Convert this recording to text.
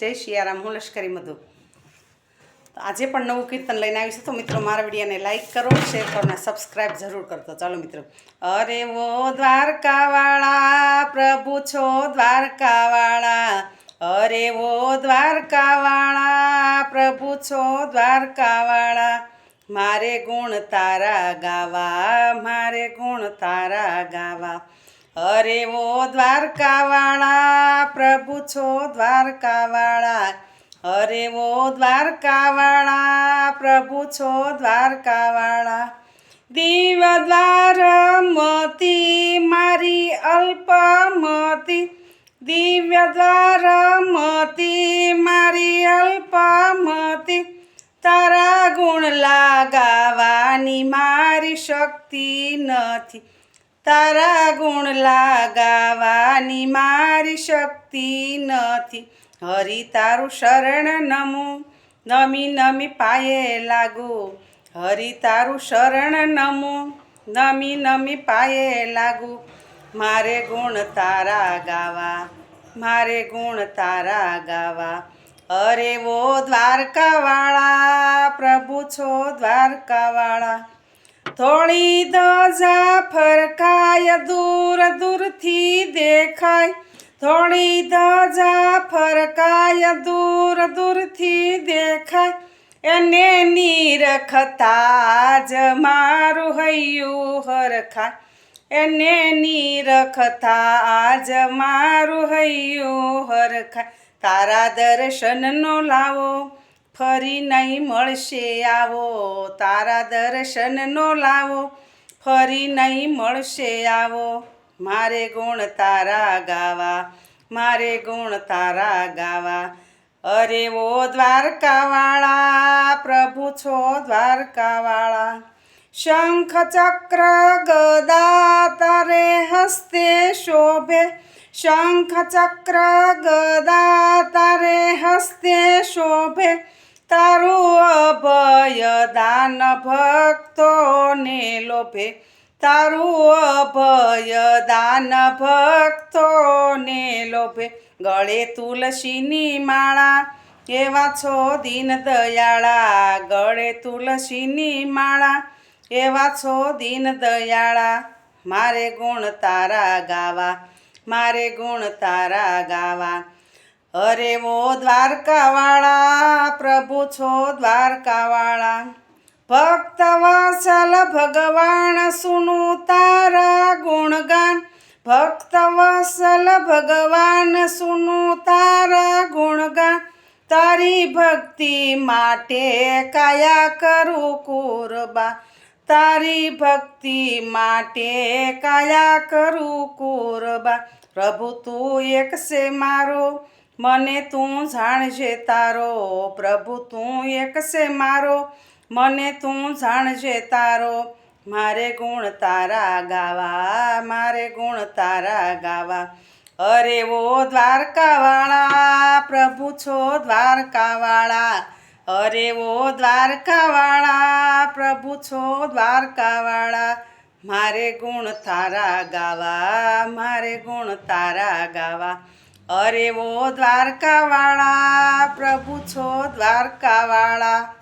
જય શિયારામ, હું લશ્કરી મધુ. આજે પણ નવું કીર્તન લઈને આવી છે. તો મિત્રો, મારા વિડીયાને લાઇક કરો શેર કરો અને સબસ્ક્રાઈબ જરૂર કરતો ચાલો મિત્રો. અરે વો દ્વારકાવાળા, પ્રભુ છો દ્વારકાવાળા. અરે વો દ્વારકાવાળા, પ્રભુ છો દ્વારકાવાળા. મારે ગુણ તારા ગાવા, મારે ગુણ તારા ગાવા. અરે વો દ્વારકાવાળા, પ્રભુ છો દ્વારકાવાળા. અરે વો દ્વારકાવાળા, પ્રભુ છો દ્વારકાવાળા. દીવ દ્વાર મતી મારી અલ્પમતી. દિવ્ય દ્વાર મતી મારી અલ્પમતી. તારા ગુણ લાગાવાની મારી શક્તિ નથી. તારા ગુણ લાગાવાની મારી શક્તિ નથી. હરી તારું શરણ નમું, નમી નમી પાયે લાગુ. હરી તારું શરણ નમું, નમી નમી પાયે લાગુ. મારે ગુણ તારા ગાવા, મારે ગુણ તારા ગાવા. અરે વો દ્વારકાવાળા, પ્રભુ છો દ્વારકાવાળા. થોડી ધજા ફરકાય, દૂર દૂરથી દેખાય. થોડી ધજા ફરકાય, દૂર દૂરથી દેખાય. એને નીરખતા જ મારું હૈયું હરખાય. એને નીરખતા આજ મારું હૈયું હરખાય. તારા દર્શનનો લાવો ફરી નહીં મળશે આવો, તારા દર્શનનો લાવો, ફરી નહીં મળશે આવો, મારે ગુણ તારા ગાવા, મારે ગુણ તારા ગાવા. અરે ઓ દ્વારકાવાળા, પ્રભુ છો દ્વારકાવાળા. શંખ ચક્ર ગદા તારે હસ્તે શોભે. શંખ ચક્ર ગદા તારે હસ્તે શોભે. તારું અભય દાન ભક્તોને લોભે. તારું અભય દાન ભક્તોને લોભે. ગળે તુલસીની માળા, એવા છો દીન દયાળા. ગળે તુલસીની માળા, એવા છો દીન દયાળા. મારે ગુણ તારા ગાવા, મારે ગુણ તારા ગાવા. અરે વો દ્વારકાવાળા ભગવાન સુનુ તારા ગુણગાન. ભક્ત વસલ ભગવાન સુનુ તારા ગુણગાન. તારી ભક્તિ માટે કાયા કરું કુરબા. તારી ભક્તિ માટે કાયા કરું કુરબા. પ્રભુ તું એક છે મારો, મને તું જાણજે તારો. પ્રભુ તું એક છે મારો મને તું જાણજે તારો, મારે ગુણ તારા ગાવા, મારે ગુણ તારા ગાવા. અરે ઓ દ્વારકાવાળા, પ્રભુ છો દ્વારકાવાળા. અરે ઓ દ્વારકાવાળા, પ્રભુ છો દ્વારકાવાળા. મારે ગુણ તારા ગાવા, મારે ગુણ તારા ગાવા. અરે ઓ દ્વારકાવાળા, પ્રભુ છો દ્વારકાવાળા.